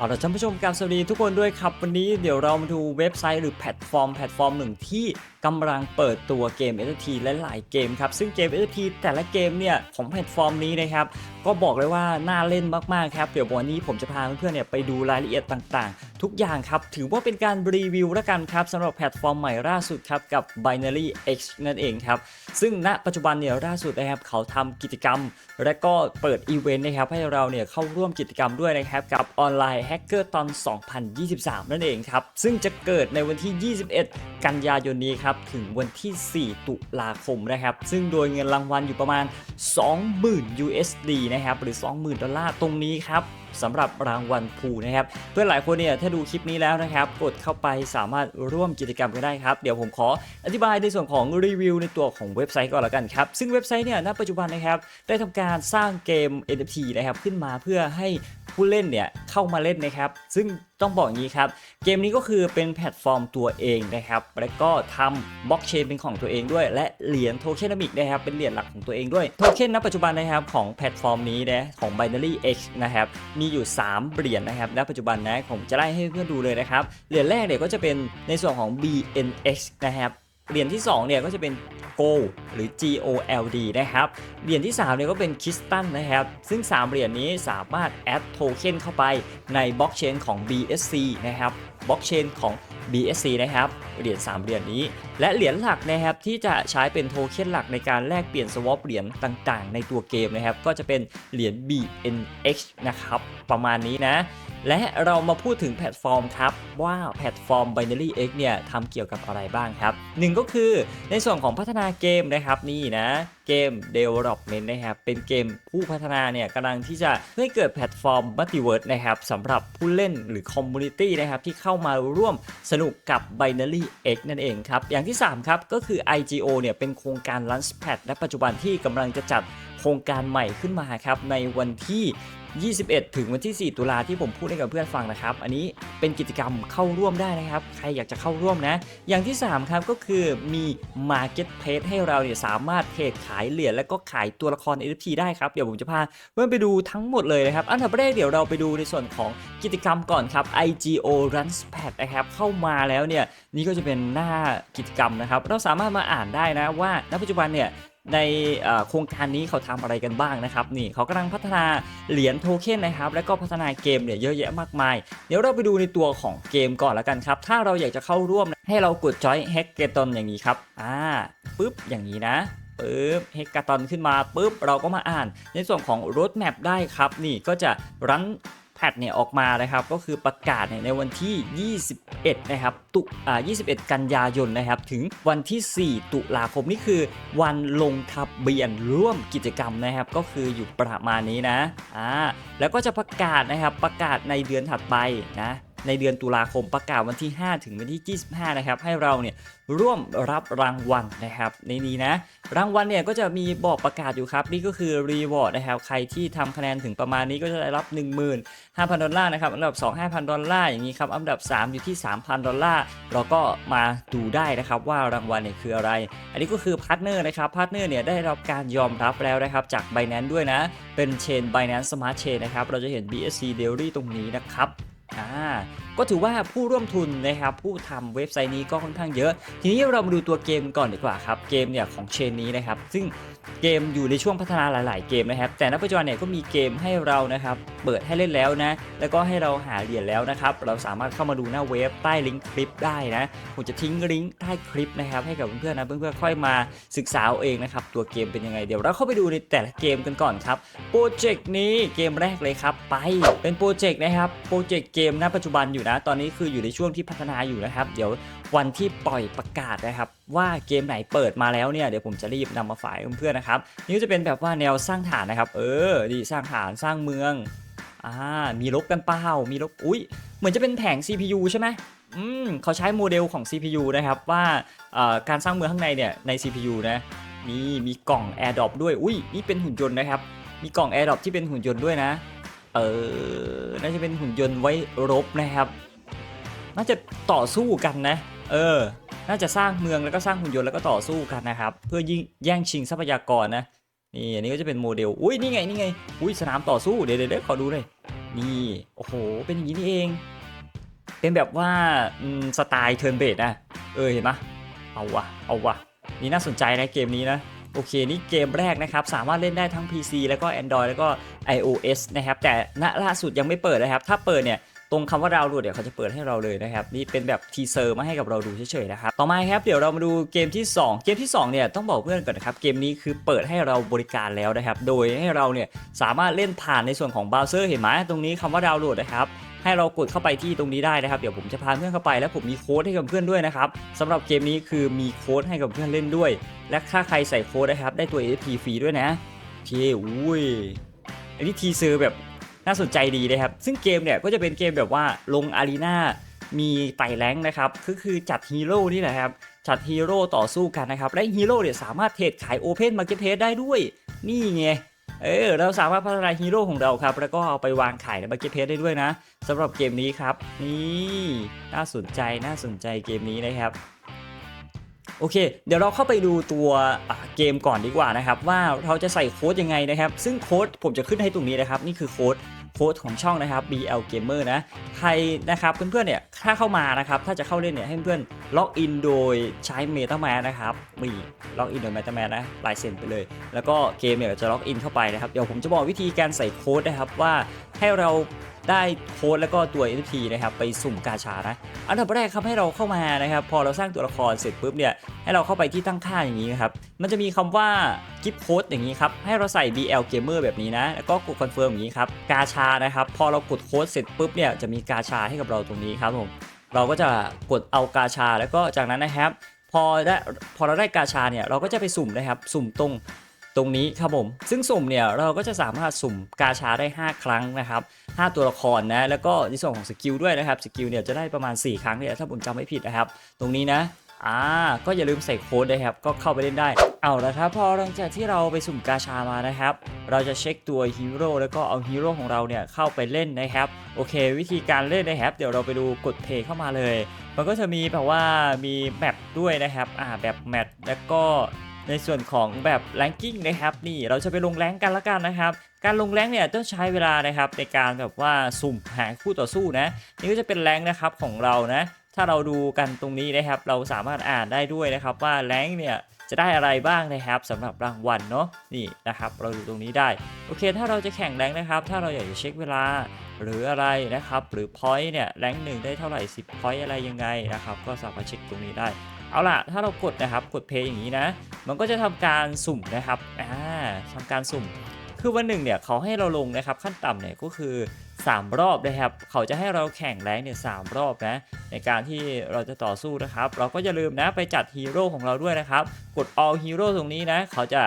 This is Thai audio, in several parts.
เอาละท่านผู้ชมกับสวัสดีทุกคนด้วยครับ วันนี้เดี๋ยวเรามาดูเว็บไซต์หรือแพลตฟอร์มแพลตฟอร์มหนึ่งที่กำลังเปิดตัวเกม NFT และหลายเกมครับ ซึ่งเกม NFT แต่ละเกมเนี่ยของแพลตฟอร์มนี้นะครับ ก็บอกเลยว่าน่าเล่นมาก ๆ ครับ เดี๋ยววันนี้ผมจะพาเพื่อนๆเนี่ยไปดูรายละเอียดต่างๆ ทุกอย่างครับ ถือว่าเป็นการรีวิวแล้วกันครับสำหรับแพลตฟอร์มใหม่ล่าสุดครับกับ Binary X นั่นเองครับซึ่งณปัจจุบันเนี่ยล่าสุดนะครับเขาทำกิจกรรม และก็เปิดอีเวนต์นะครับให้เราเนี่ยเข้าร่วมกิจกรรมด้วยนะครับกับออนไลน์ฮกเกอร์ตอน 2023 นั่นเองครับ ซึ่งจะเกิดในวันที่ 21 กันยายนนี้ครับ ถึงวันที่ 4 ตุลาคมนะครับ ซึ่งโดยเงินรางวัลอยู่ประมาณ 20,000 USD นะครับ หรือ 20,000 ดอลลาร์ตรงนี้ครับ สำหรับรางวัลพูนะครับเพื่อนหลายคนเนี่ยถ้าดูคลิปนี้แล้วนะครับ กดเข้าไปสามารถร่วมกิจกรรมกันได้ครับ เดี๋ยวผมขออธิบายในส่วนของรีวิวในตัวของเว็บไซต์ก่อนละกันครับ ซึ่งเว็บไซต์เนี่ยณปัจจุบันนะครับได้ทำการสร้างเกม NFT นะครับขึ้นมาเพื่อให้ผู้เล่นเนี่ยเข้ามาเล่นนะครับ ซึ่ง ต้องบอกอย่างนี้ครับ เกมนี้ก็คือเป็นแพลตฟอร์มตัวเองนะครับ และก็ทำบล็อกเชนเป็นของตัวเองด้วย และเหรียญโทเค็นมิกนะครับ เป็นเหรียญหลักของตัวเองด้วย โทเค็นณปัจจุบันนะครับของแพลตฟอร์มนี้นะ ของ Binary X นะครับ มีอยู่ 3 เหรียญนะครับ ณ ปัจจุบันนะ ผมจะไล่ให้เพื่อนดูเลยนะครับ เหรียญแรกเนี่ยก็จะเป็นในส่วนของ BNX นะครับ เหรียญที่ 2 เนี่ยก็จะเป็น Gold หรือ GOLD นะครับ เหรียญที่ 3 เนี่ยก็เป็นคิสตันนะครับ ซึ่ง 3 เหรียญนี้สามารถแอดโทเค็นเข้าไปในบล็อกเชนของ BSC นะครับบล็อกเชนของ BSC นะครับ เหรียญ3เหรียญนี้ และเหรียญหลักนะครับที่จะใช้เป็นโทเค็นหลักในการแลกเปลี่ยนสวอปเหรียญต่างๆ ในตัวเกมนะครับ ก็จะเป็นเหรียญ BNX นะครับ ประมาณนี้นะ และเรามาพูดถึงแพลตฟอร์มครับ ว่าแพลตฟอร์ม Binary X เนี่ยทำเกี่ยวกับอะไรบ้างครับหนึ่งก็คือในส่วนของพัฒนาเกมนะครับนี่นะเกม Development นะครับเป็นเกมผู้พัฒนาเนี่ยกำลังที่จะให้เกิดแพลตฟอร์ม Multiverse นะครับสำหรับผู้เล่นหรือ Community นะครับที่เข้ามาร่วมสนุกกับ Binary X นั่นเองครับ อย่างที่ 3 ครับ ก็คือ IGO เนี่ยเป็นโครงการ Launchpad และปัจจุบันที่กำลังจะจัด โครงการใหม่ขึ้นมาครับในวันที่ 21 ถึงวันที่ 4 ตุลาที่ผมพูดให้กับเพื่อนฟังนะครับ อันนี้เป็นกิจกรรมเข้าร่วมได้นะครับ ใครอยากจะเข้าร่วมนะ อย่างที่ 3 ครับก็คือมี Marketplace ให้เราเนี่ยสามารถเทรดขายเหรียญและก็ขายตัวละคร NFT ได้ครับ เดี๋ยวผมจะพาเพื่อนไปดูทั้งหมดเลยนะครับ อันดับแรกเดี๋ยวเราไปดูในส่วนของกิจกรรมก่อนครับ IGO Launchpad นะครับเข้ามาแล้วเนี่ยนี่ก็จะเป็นหน้ากิจกรรมนะครับ เราสามารถมาอ่านได้นะว่าณปัจจุบันเนี่ย ในโครงการนี้เขาทำอะไรกันบ้างนะครับนี่เขากำลังพัฒนาเหรียญโทเค็นนะครับ แล้วก็พัฒนาเกมเนี่ยเยอะแยะมากมาย เดี๋ยวเราไปดูในตัวของเกมก่อนแล้วกันครับ ถ้าเราอยากจะเข้าร่วมให้เรากดจอยแฮกเกตอนอย่างนี้ครับอ่าปุ๊บอย่างนี้นะปุ๊บเฮกกาตอนขึ้นมาปุ๊บเราก็มาอ่าน ในส่วนของรถแมพได้ครับ นี่ก็จะรัน แพทเนี่ยออกมานะครับก็คือประกาศในวันที่ 21 นะครับตุอ่า21 กันยายนนะครับถึงวันที่ 4 ตุลาคมนี่คือวันลงทะเบียนร่วมกิจกรรมนะครับก็คืออยู่ประมาณนี้นะอ่าแล้วก็จะประกาศนะครับประกาศในเดือนถัดไปนะ ในเดือนตุลาคมประกาศวันที่ 5 ถึงวันที่ 25 นะครับ ให้เราเนี่ยร่วมรับรางวัลนะครับ ในนี้นะ รางวัลเนี่ยก็จะมีบอกประกาศอยู่ครับ นี่ก็คือรีวอร์ดนะครับ ใครที่ทำคะแนนถึงประมาณนี้ก็จะได้รับ 15,000 ดอลลาร์นะครับอันดับ 2 5,000 ดอลลาร์อย่างนี้ครับอันดับ 3 อยู่ที่ 3,000 ดอลลาร์เราก็มาดูได้นะครับว่ารางวัลเนี่ยคืออะไร อันนี้ก็คือพาร์ทเนอร์นะครับพาร์ทเนอร์เนี่ยได้รับการยอมรับแล้วนะครับจาก Binance ด้วยนะเป็นเชน Binance Smart Chain นะครับเราจะเห็น BSC Daily ตรงนี้นะครับ อ่า ก็ถือว่าผู้ร่วมทุนนะครับผู้ทำเว็บไซต์นี้ก็ค่อนข้างเยอะ ทีนี้เรามาดูตัวเกมก่อนดีกว่าครับเกมเนี่ยของเชนนี้นะครับซึ่งเกมอยู่ในช่วงพัฒนาหลาย ๆ เกมนะครับ แต่ณปัจจุบันเนี่ยก็มีเกมให้เรานะครับเปิดให้เล่นแล้วนะแล้วก็ให้เราหาเหรียญแล้วนะครับเราสามารถเข้ามาดูหน้าเว็บใต้ลิงก์คลิปได้นะผมจะทิ้งลิงก์ใต้คลิปนะครับให้กับเพื่อนๆนะเพื่อนๆค่อยมาศึกษาเอาเองนะครับตัวเกมเป็นยังไงเดี๋ยวเราเข้าไปดูในแต่ละเกมกันก่อนครับโปรเจกต์นี้เกมแรกเลยครับไปเป็นโปรเจกต์นะครับโปรเจกต์เกมณปัจจุบันอยู่นะ ตอนนี้คืออยู่ในช่วงที่พัฒนาอยู่นะครับ เดี๋ยววันที่ปล่อยประกาศนะครับ ว่าเกมไหนเปิดมาแล้วเนี่ยเดี๋ยวผมจะรีบนำมาฝากเพื่อนๆนะครับนี่จะเป็นแบบว่าแนวสร้างฐานนะครับ เออดีสร้างฐานสร้างเมืองอ่ามีลบกันเปล่ามีลบอุ้ยเหมือนจะเป็นแผง CPU ใช่ไหมอืมเขาใช้โมเดลของ CPU นะครับว่าการสร้างเมืองข้างในเนี่ยใน CPU นะมีมีกล่อง AirDrop ด้วยอุ้ยนี่เป็นหุ่นยนต์นะครับมีกล่อง AirDrop ที่เป็นหุ่นยนต์ด้วยนะ เออ น่าจะเป็นหุ่นยนต์ไว้รบนะครับ น่าจะต่อสู้กันนะ เออ น่าจะสร้างเมืองแล้วก็สร้างหุ่นยนต์แล้วก็ต่อสู้กันนะครับ เพื่อยิงแย่งชิงทรัพยากรนะ นี่อันนี้ก็จะเป็นโมเดล อุ้ยนี่ไงนี่ไง อุ้ยสนามต่อสู้ เดี๋ยวเดี๋ยวขอดูเลยนี่ โอ้โห เป็นอย่างนี้นี่เอง เป็นแบบว่าสไตล์เทิร์นเบดนะ เออเห็นปะเอาวะเอาวะนี่น่าสนใจนะเกมนี้นะ โอเค นี่เกมแรกนะครับ สามารถเล่นได้ทั้ง PC แล้วก็ Android แล้วก็ iOS นะครับ แต่ณล่าสุดยังไม่เปิดนะครับ ถ้าเปิดเนี่ย ตรงคำว่าดาวน์โหลดเดี๋ยวเขาจะเปิดให้เราเลยนะครับนี่เป็นแบบทีเซอร์มาให้กับเราดูเฉยๆนะครับต่อมาครับเดี๋ยวเรามาดูเกมที่ 2 เกมที่2เนี่ยต้องบอกเพื่อนก่อนนะครับเกมนี้คือเปิดให้เราบริการแล้วนะครับโดยให้เราเนี่ยสามารถเล่นผ่านในส่วนของเบราว์เซอร์เห็นไหมตรงนี้คำว่าดาวน์โหลดนะครับให้เรากดเข้าไปที่ตรงนี้ได้นะครับ เดี๋ยวผมจะพาเพื่อนเข้าไปแล้วผมมีโค้ดให้กับเพื่อนด้วยนะครับสำหรับเกมนี้คือมีโค้ดให้กับเพื่อนเล่นด้วย และถ้าใครใส่โค้ดนะครับได้ตัว AFP ฟรีด้วยนะโอเคอุ้ยอันนี้ทีเซอร์แบบ น่าสนใจดีนะครับ ซึ่งเกมเนี่ยก็จะเป็นเกมแบบว่าลงอารีนามีไต่แรงนะครับก็คือจัดฮีโร่นี่แหละครับ จัดฮีโร่ต่อสู้กันนะครับ และฮีโร่เนี่ยสามารถเทรดขายโอเพนมาร์เก็ตเพสได้ด้วย นี่ไง เออ เราสามารถพัฒนาฮีโร่ของเราครับ แล้วก็เอาไปวางขายในมาร์เก็ตเพสได้ด้วยนะสำหรับเกมนี้ครับ นี่น่าสนใจน่าสนใจเกมนี้นะครับโอเค เดี๋ยวเราเข้าไปดูตัวเกมก่อนดีกว่านะครับ ว่าเราจะใส่โค้ดยังไงนะครับ ซึ่งโค้ดผมจะขึ้นให้ตรงนี้นะครับ นี่คือโค้ด ค้ดของช่องนะครับ BL Gamer นะใครนะครับเพื่อนๆเนี่ยถ้าเข้ามานะครับถ้าจะเข้าเล่นเนี่ยให้เพื่อนล็อกอินโดยใช้ MetaMask นะครับมีล็อกอินโดย MetaMask นะลายเซ็นไปเลย แล้วก็เกมเนี่ยจะล็อกอินเข้าไปนะครับเดี๋ยวผมจะบอกวิธีการใส่โค้ดนะครับว่าให้เรา ได้โค้ดแล้วก็ตัว NFT นะครับไปสุ่มกาชานะอันดับแรกครับให้เราเข้ามานะครับ พอเราสร้างตัวละครเสร็จปุ๊บเนี่ยให้เราเข้าไปที่ตั้งค่าอย่างนี้ครับมันจะมีคำว่ากิฟโค้ดอย่างนี้ครับให้เราใส่ BL Gamer แบบนี้นะแล้วก็กดคอนเฟิร์มอย่างนี้ครับกาชานะครับพอเรากดโค้ดเสร็จปุ๊บเนี่ยจะมีกาชาให้กับเราตรงนี้ครับผมเราก็จะกดเอากาชาแล้วก็จากนั้นนะครับพอได้พอเราได้กาชาเนี่ยเราก็จะไปสุ่มนะครับ สุ่มตรง ตรงนี้ครับผม ซึ่งสุ่มเนี่ยเราก็จะสามารถสุ่มกาชาได้ 5 ครั้งนะครับ5ตัวละครนะแล้วก็ในส่วนของสกิลด้วยนะครับสกิลเนี่ยจะได้ประมาณ 4 ครั้งเนี่ยถ้าผมจำไม่ผิดนะครับ ตรงนี้นะอ่าก็อย่าลืมใส่โค้ดนะครับ ก็เข้าไปเล่นได้ เอาละครับพอหลังจากที่เราไปสุ่มกาชามานะครับ เราจะเช็คตัวฮีโร่แล้วก็เอาฮีโร่ของเราเนี่ยเข้าไปเล่นนะครับ โอเค วิธีการเล่นนะครับ เดี๋ยวเราไปดูกดเพย์เข้ามาเลย มันก็จะมีแบบว่ามีแมปด้วยนะครับ อ่าแบบแมปแล้วก็ ในส่วนของแบบแรงกิ้งนะครับนี่เราจะไปลงแรงกันละกันนะครับ การลงแรงเนี่ยต้องใช้เวลานะครับในการแบบว่าสุ่มหาคู่ต่อสู้นะนี่ก็จะเป็นแรงนะครับของเรานะถ้าเราดูกันตรงนี้นะครับ เราสามารถอ่านได้ด้วยนะครับว่าแรงเนี่ยจะได้อะไรบ้างนะครับสำหรับรางวัลเนาะนี่นะครับ เราดูตรงนี้ได้โอเค ถ้าเราจะแข่งแรงนะครับ ถ้าเราอยากจะเช็คเวลาหรืออะไรนะครับ หรือพอยต์เนี่ยแรงหนึ่งได้เท่าไหร่ 10พอยต์อะไรยังไงนะครับ ก็สามารถเช็คตรงนี้ได้ เอาล่ะ ถ้าเรากดนะครับ กดเพย์อย่างนี้นะ มันก็จะทำการสุ่มนะครับ อ่าทำการสุ่ม คือวันหนึ่งเนี่ยเขาให้เราลงนะครับ ขั้นต่ำเนี่ยก็คือ 3 รอบนะครับ เขาจะให้เราแข่งแรงเนี่ยสามรอบนะ ในการที่เราจะต่อสู้นะครับ เราก็อย่าลืมนะไปจัดฮีโร่ของเราด้วยนะครับ กด all hero ตรงนี้นะ เขาจะ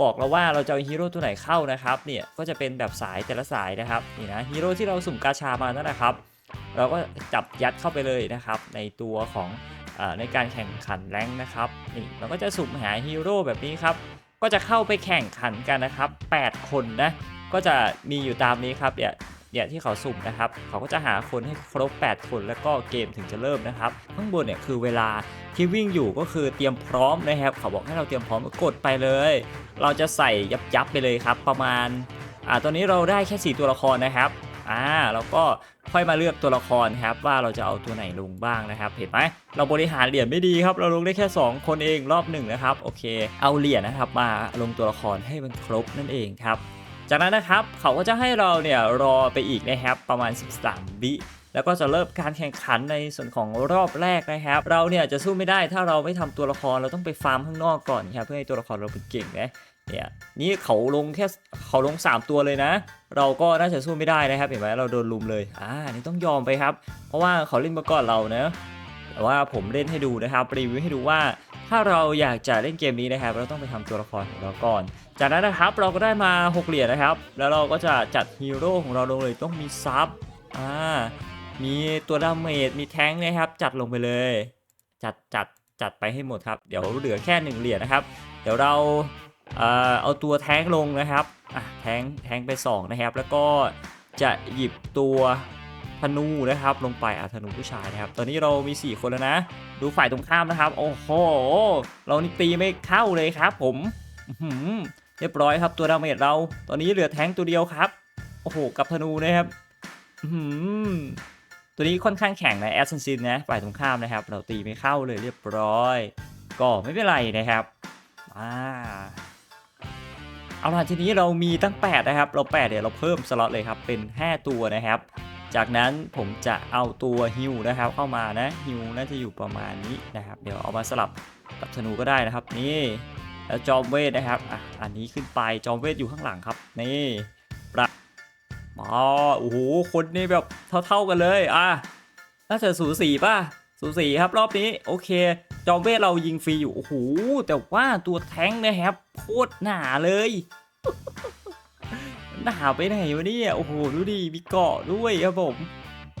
บอกเราว่าเราจะเอาฮีโร่ตัวไหนเข้านะครับ เนี่ยก็จะเป็นแบบสายแต่ละสายนะครับ นี่นะฮีโร่ที่เราสุ่มกาชามานั่นแหละครับ เราก็จับยัดเข้าไปเลยนะครับ ในตัวของ ในการแข่งขันแรงนะครับนี่เราก็จะสุ่มหาฮีโร่แบบนี้ครับก็จะเข้าไปแข่งขันกันนะครับ 8 คนนะก็จะมีอยู่ตามนี้ครับเนี่ยเนี่ยที่เขาสุ่มนะครับ เขาก็จะหาคนให้ครบ 8 คนแล้วก็เกมถึงจะเริ่มนะครับ ข้างบนเนี่ยคือเวลาที่วิ่งอยู่ก็คือเตรียมพร้อมนะครับ เขาบอกให้เราเตรียมพร้อมกดไปเลย เราจะใส่ยับยับไปเลยครับ ประมาณอ่าตอนนี้เราได้แค่ 4 ตัวละครนะครับ อ่าแล้วก็ค่อยมาเลือกตัวละครครับว่าเราจะเอาตัวไหนลงบ้างนะครับ เห็นไหมเราบริหารเหรียญไม่ดีครับ เราลงได้แค่ 2 คนเองรอบหนึ่งนะครับโอเค เอาเหรียญนะครับมาลงตัวละครให้มันครบนั่นเองครับจากนั้นนะครับเขาก็จะให้เราเนี่ยรอไปอีกนะครับประมาณ 13 วิแล้วก็จะเริ่มการแข่งขันในส่วนของรอบแรกนะครับ เราเนี่ยจะสู้ไม่ได้ถ้าเราไม่ทำตัวละครเราต้องไปฟาร์มข้างนอกก่อนครับเพื่อให้ตัวละครเราเป็นเก่งนะเนี่ยนี่เขาลงแค่เขาลง 3 ตัวเลยนะ เราก็น่าจะสู้ไม่ได้นะครับ เห็นไหมเราโดนลุมเลยอ่านี่ต้องยอมไปครับ เพราะว่าเขาเล่นมาก่อนเรานะแต่ว่าผมเล่นให้ดูนะครับรีวิวให้ดูว่าถ้าเราอยากจะเล่นเกมนี้นะครับ เราต้องไปทำตัวละครของเราก่อน จากนั้นนะครับเราก็ได้มา 6 เหรียญนะครับ แล้วเราก็จะจัดฮีโร่ของเราลงเลยต้องมีซับอ่ามีตัวดาเมจมีแท้งนะครับ จัดลงไปเลย จัดจัดจัดไปให้หมดครับ เดี๋ยวเหลือแค่ 1 เหรียญนะครับ เดี๋ยวเรา เอาตัวแท้งลงนะครับแท้งแท้งไป 2 นะครับ แล้วก็จะหยิบตัวธนูนะครับ ลงไปอะธนูผู้ชายนะครับ ตอนนี้เรามี 4 คนแล้วนะ ดูฝ่ายตรงข้ามนะครับ โอ้โห เรานี่ตีไม่เข้าเลยครับ ผมเรียบร้อยครับตัวดาเมจเรา ตอนนี้เหลือแท้งตัวเดียวครับ โอ้โห กับธนูนะครับตัวนี้ค่อนข้างแข็งนะแอสซันซินนะฝ่ายตรงข้ามนะครับ เราตีไม่เข้าเลยเรียบร้อย ก็ไม่เป็นไรนะครับอ่า เอาล่ะทีนี้เรามีตั้ง 8 นะครับ เรา 8 เดี๋ยวเราเพิ่มสล็อตเลยครับเป็น 5 ตัวนะครับ จากนั้นผมจะเอาตัวฮิวนะครับเข้ามานะฮิวน่าจะอยู่ประมาณนี้นะครับ เดี๋ยวเอามาสลับกับธนูก็ได้นะครับนี่แล้วจอมเวทนะครับอะอันนี้ขึ้นไปจอมเวทอยู่ข้างหลังครับนี่ประอ๋อโอ้โหคนนี่แบบเท่าๆกันเลยอะน่าจะสูสีป่ะสูสีครับรอบนี้โอเค จอมเวทเรายิงฟรีอยู่ โอ้โห แต่ว่าตัวแท้งนะครับโคตรหนาเลย หนาไปไหนวะเนี่ย โอ้โห ดูดิ มีเกาะด้วยครับผม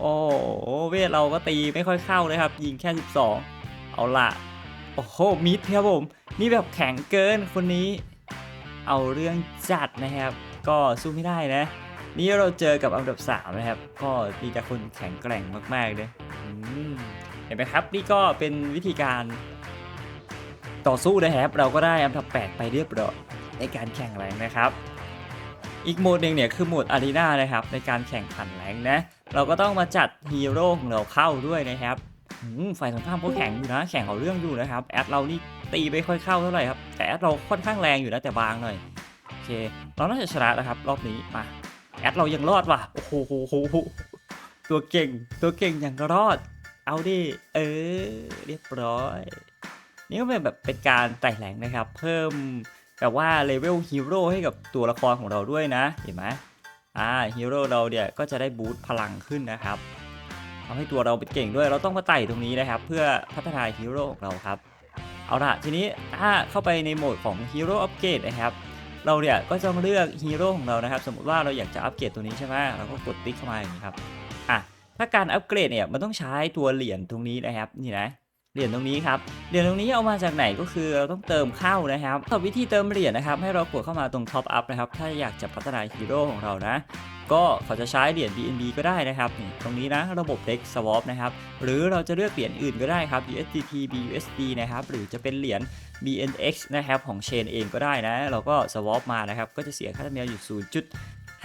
โอ้เวทเราก็ตีไม่ค่อยเข้าเลยครับ ยิงแค่ 12 เอาละโอ้โห มิดครับผม นี่แบบแข็งเกินคนนี้ เอาเรื่องจัดนะครับ ก็สู้ไม่ได้นะ นี่เราเจอกับอันดับ 3 นะครับ ก็มีแต่คนแข็งแกร่งมากๆเลยอืม เห็นไหมครับ นี่ก็เป็นวิธีการต่อสู้นะครับ เราก็ได้อันดับ 8 ไปเรียบร้อยในการแข่งแรงนะครับ อีกโหมดหนึ่งเนี่ยคือโหมดอารีนานะครับ ในการแข่งขันแรงนะ เราก็ต้องมาจัดฮีโร่ของเราเข้าด้วยนะครับอืมฝ่ายตรงข้ามเขาแข่งอยู่นะ แข่งเอาเรื่องอยู่นะครับ แอดเรานี่ตีไม่ค่อยเข้าเท่าไหร่ครับ แต่แอดเราค่อนข้างแรงอยู่นะแต่บางหน่อย โอเค เราน่าจะชนะนะครับ รอบนี้ มา แอดเรายังรอดว่ะ โอ้โห ตัวเก่ง ตัวเก่งยังรอด เอาดิ เออ เรียบร้อย นี่ก็เป็นแบบเป็นการไต่แหลงนะครับ เพิ่มแบบว่าเลเวลฮีโร่ให้กับตัวละครของเราด้วยนะ เห็นไหมอ่าฮีโร่เราเนี่ยก็จะได้บูตพลังขึ้นนะครับทำให้ตัวเราเป็นเก่งด้วย เราต้องมาไต่ตรงนี้นะครับ เพื่อพัฒนาฮีโร่ของเราครับ เอาละทีนี้ถ้าเข้าไปในโหมดของฮีโร่อัปเกรดนะครับ เราเนี่ยก็จะเลือกฮีโร่ของเรานะครับ สมมติว่าเราอยากจะอัปเกรดตัวนี้ใช่ไหมเราก็กดติ๊กเข้ามาอย่างนี้ครับ ถ้าการอัปเกรดเนี่ยมันต้องใช้ตัวเหรียญตรงนี้นะครับนี่นะเหรียญตรงนี้ครับเหรียญตรงนี้เอามาจากไหนก็คือเราต้องเติมเข้านะครับสำหรับวิธีเติมเหรียญนะครับ ให้เรากดเข้ามาตรง Top Up นะครับถ้าอยากจะพัฒนาฮีโร่ของเรานะ ก็เขาจะใช้เหรียญ BNB ก็ได้นะครับนี่ตรงนี้นะระบบ Dex Swap นะครับหรือเราจะเลือกเหรียญอื่นก็ได้ครับ USDT BUSD นะครับหรือจะเป็นเหรียญ BNX นะครับของ Chain เองก็ได้นะ เราก็ swap มานะครับก็จะเสียค่าธรรมเนียมอยู่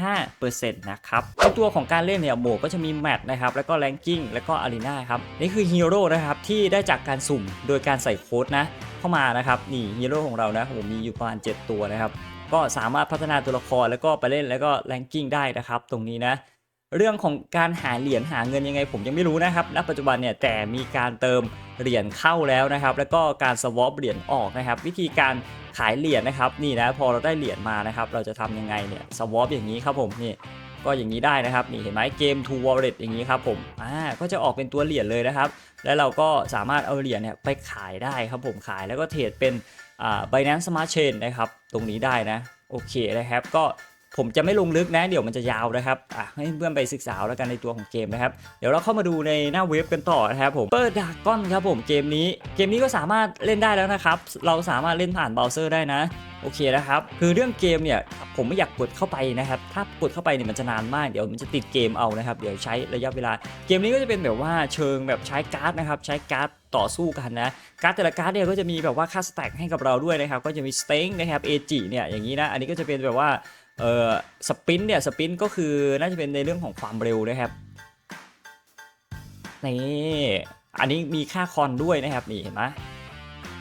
5%นะครับในตัวของการเล่นเนี่ยโหมดก็จะมีแมตช์นะครับแล้วก็แรงกิ้งแล้วก็อารีนาครับนี่คือฮีโร่นะครับที่ได้จากการสุ่มโดยการใส่โค้ดนะเข้ามานะครับนี่ฮีโร่ของเรานะผมมีอยู่ประมาณ 7 ตัวนะครับก็สามารถพัฒนาตัวละครแล้วก็ไปเล่นแล้วก็แรงกิ้งได้นะครับตรงนี้นะเรื่องของการหาเหรียญหาเงินยังไงผมยังไม่รู้นะครับ ณ ปัจจุบันเนี่ยแต่มีการเติมเหรียญเข้าแล้วนะครับ แล้วก็การสวอปเหรียญออกนะครับ วิธีการ ขายเหรียญนะครับนี่นะพอเราได้เหรียญมานะครับเราจะทำยังไงเนี่ยสวอปอย่างนี้ครับผมนี่ก็อย่างนี้ได้นะครับนี่เห็นไหมเกม to wallet อย่างนี้ครับผมอ่าก็จะออกเป็นตัวเหรียญเลยนะครับ แล้วเราก็สามารถเอาเหรียญเนี่ยไปขายได้ครับผมขายแล้วก็เทรดเป็นอ่า Binance Smart Chain นะครับตรงนี้ได้นะโอเคนะครับก็ ผมจะไม่ลงลึกนะ เดี๋ยวมันจะยาวนะครับอะให้เพื่อนไปศึกษาแล้วกันในตัวของเกมนะครับ เดี๋ยวเราเข้ามาดูในหน้าเว็บกันต่อนะครับผมเปิดดากอนครับผมเกมนี้ เกมนี้ก็สามารถเล่นได้แล้วนะครับ เราสามารถเล่นผ่านเบราว์เซอร์ได้นะโอเคนะครับ คือเรื่องเกมเนี่ยผมไม่อยากกดเข้าไปนะครับ ถ้ากดเข้าไปเนี่ยมันจะนานมาก เดี๋ยวมันจะติดเกมเอานะครับ เดี๋ยวใช้ระยะเวลา เกมนี้ก็จะเป็นแบบว่าเชิงแบบใช้การ์ดนะครับ ใช้การ์ดต่อสู้กันนะ การ์ดแต่ละการ์ดเนี่ยก็จะมีแบบว่าค่าสแต็กให้กับเราด้วยนะครับ ก็จะมีสเต็งนะครับ เอจิเนี่ยอย่างนี้นะ อันนี้ก็จะเป็นแบบว่า เอ่อสปินเนี่ยสปินก็คือน่าจะเป็นในเรื่องของความเร็วนะครับนี่อันนี้มีค่าคอนด้วยนะครับนี่เห็นไหม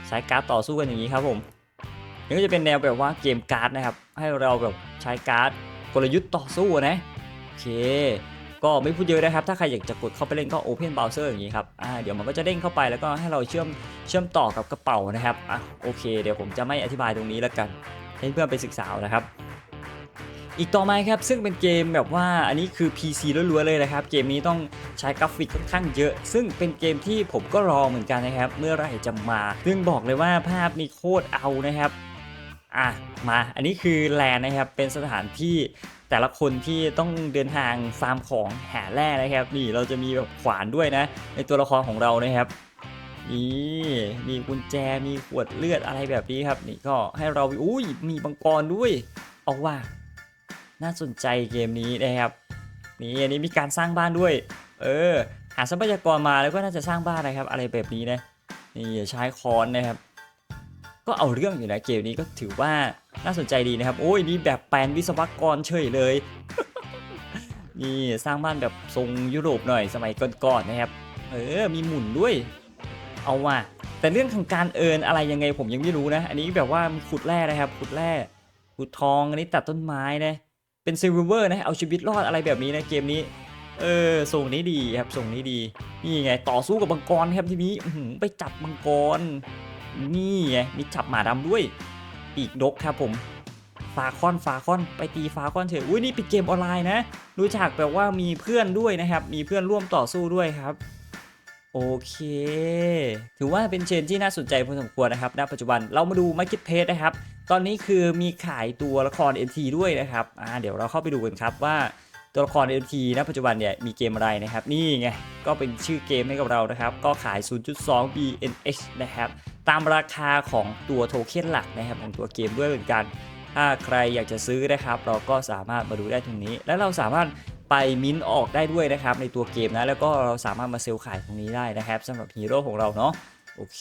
ใช้การ์ดต่อสู้กันอย่างนี้ครับผมนี่ก็จะเป็นแนวแบบว่าเกมการ์ดนะครับ ให้เราแบบใช้การ์ดกลยุทธ์ต่อสู้นะโอเค ก็ไม่พูดเยอะนะครับ ถ้าใครอยากจะกดเข้าไปเล่นก็ Open Browser อย่างนี้ครับอ่าเดี๋ยวมันก็จะเด้งเข้าไปแล้วก็ให้เราเชื่อมเชื่อมต่อกับกระเป๋านะครับอะโอเค เดี๋ยวผมจะไม่อธิบายตรงนี้แล้วกันให้เพื่อนไปศึกษาเอานะครับ อีกต่อมาครับซึ่งเป็นเกมแบบว่าอันนี้คือ PC ล้วนๆเลยนะครับ เกมนี้ต้องใช้กราฟิกค่อนข้างเยอะ ซึ่งเป็นเกมที่ผมก็รอเหมือนกันนะครับ เมื่อไรจะมา ซึ่งบอกเลยว่าภาพนี่โคตรเอานะครับอะมาอันนี้คือแลนนะครับเป็นสถานที่แต่ละคนที่ต้องเดินทางฟาร์มของหาแร่นะครับ นี่เราจะมีแบบขวานด้วยนะ ในตัวละครของเรานะครับนี่มีกุญแจมีขวดเลือดอะไรแบบนี้ครับ นี่ก็ให้เราอุ้ยมีบังกรด้วย เอาว่า น่าสนใจเกมนี้นะครับ นี่อันนี้มีการสร้างบ้านด้วย เออ หาทรัพยากรมาแล้วก็น่าจะสร้างบ้านนะครับ อะไรแบบนี้นะ นี่ใช้ค้อนนะครับ ก็เอาเรื่องอยู่นะเกมนี้ก็ถือว่าน่าสนใจดีนะครับ โอ้ยนี่แบบแปลนวิศวกรเฉยเลย นี่สร้างบ้านแบบทรงยุโรปหน่อยสมัยก่อนๆนะครับ เออ มีหมุนด้วย เอาว่ะแต่เรื่องของการเอินอะไรยังไงผมยังไม่รู้นะ อันนี้แบบว่าขุดแร่นะครับ ขุดแร่ขุดทองอันนี้ตัดต้นไม้นะ เป็นซิลเวอร์นะ เอาชีวิตรอดอะไรแบบนี้นะเกมนี้ เออส่งนี้ดีครับส่งนี้ดี นี่ไงต่อสู้กับมังกรครับทีนี้ไปจับมังกร นี่ไงมีจับหมาดำด้วยปีกนกครับผมฟาคอนฟาคอนไปตีฟาคอนเถอะอุ้ยนี่เป็นเกมออนไลน์นะ รู้จักแบบว่ามีเพื่อนด้วยนะครับ มีเพื่อนร่วมต่อสู้ด้วยครับ โอเค ถือว่าเป็นเชนที่น่าสนใจพอสมควรนะครับ ณ ปัจจุบันเรามาดู Marketplace นะครับ ตอนนี้คือมีขายตัวละคร NT ด้วยนะครับอ่าเดี๋ยวเราเข้าไปดูกันครับว่าตัวละคร NT ณปัจจุบันเนี่ยมีเกมอะไรนะครับนี่ไงก็เป็นชื่อเกมให้กับเรานะครับ ก็ขาย 0.2 BNH นะครับตามราคาของตัวโทเค็นหลักนะครับของตัวเกมด้วยเหมือนกันถ้าใครอยากจะซื้อนะครับ เราก็สามารถมาดูได้ตรงนี้ และเราสามารถไปมิ้นท์ออกได้ด้วยนะครับ ในตัวเกมนะแล้วก็เราสามารถมาเซลล์ขายตรงนี้ได้นะครับสำหรับฮีโร่ของเราเนาะโอเค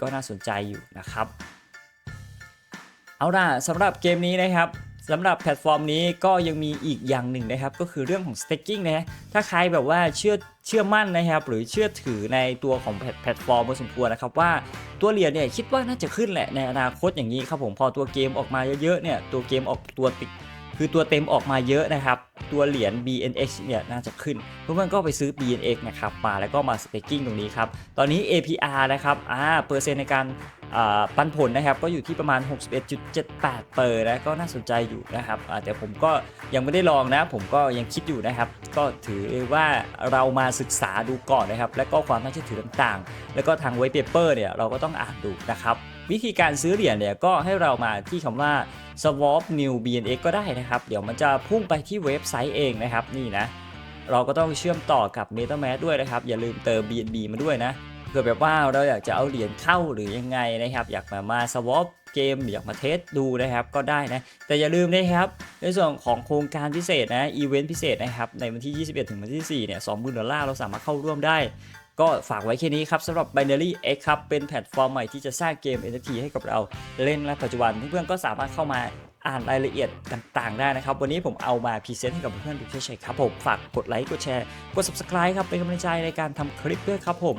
ก็น่าสนใจอยู่นะครับ เอาล่ะสำหรับเกมนี้นะครับสำหรับแพลตฟอร์มนี้ก็ยังมีอีกอย่างหนึ่งนะครับ ก็คือเรื่องของ staking นะฮะถ้าใครแบบว่าเชื่อเชื่อมั่นนะครับ หรือเชื่อถือในตัวของแพลตแพลตฟอร์มพอสมควรนะครับว่าตัวเหรียญเนี่ยคิดว่าน่าจะขึ้นแหละในอนาคตอย่างนี้ครับผมพอตัวเกมออกมาเยอะๆเนี่ยตัวเกมออกตัวติดคือตัวเต็มออกมาเยอะนะครับ ตัวเหรียญ BNX เนี่ยน่าจะขึ้น เพื่อนๆก็ไปซื้อ BNX นะครับมาแล้วก็มา staking ตรงนี้ครับ ตอนนี้ APR นะครับอ่าเปอร์เซ็นต์ในการอ่าปันผลนะครับก็อยู่ที่ประมาณ 61.78 เปอร์นะก็น่าสนใจอยู่นะครับแต่ผมก็ยังไม่ได้ลองนะ ผมก็ยังคิดอยู่นะครับ ก็ถือว่าเรามาศึกษาดูก่อนนะครับ และก็ความน่าเชื่อถือต่างๆ แล้วก็ทางไวเปเปอร์เนี่ยเราก็ต้องอ่านดูนะครับ วิธีการซื้อเหรียญเนี่ยก็ให้เรามาที่คำว่า swap new bnx ก็ได้นะครับ เดี๋ยวมันจะพุ่งไปที่เว็บไซต์เองนะครับนี่นะ เราก็ต้องเชื่อมต่อกับ MetaMask ด้วยนะครับ อย่าลืมเติม BNB มาด้วยนะเผื่อแบบว่าเราอยากจะเอาเหรียญเข้าหรือยังไงนะครับ อยากมามาสวอปเกมอยากมาเทสดูนะครับก็ได้นะ แต่อย่าลืมนะครับ ในส่วนของโครงการพิเศษนะอีเวนต์พิเศษนะครับ ในวันที่ 21 ถึงวันที่ 4 เนี่ย 20,000 ดอลลาร์เราสามารถเข้าร่วมได้ ก็ฝากไว้แค่นี้ครับสำหรับ Binary X ครับ เป็นแพลตฟอร์มใหม่ที่จะสร้างเกม NFT ให้กับเราเล่นและปัจจุบันเพื่อนๆก็สามารถเข้ามาอ่านรายละเอียดต่างๆ ได้นะครับ วันนี้ผมเอามาพรีเซนต์ให้กับเพื่อนๆดูเฉยๆครับผม ฝากกดไลค์ กดแชร์ กด subscribe ครับ เป็นกำลังใจในการทำคลิปด้วยครับผม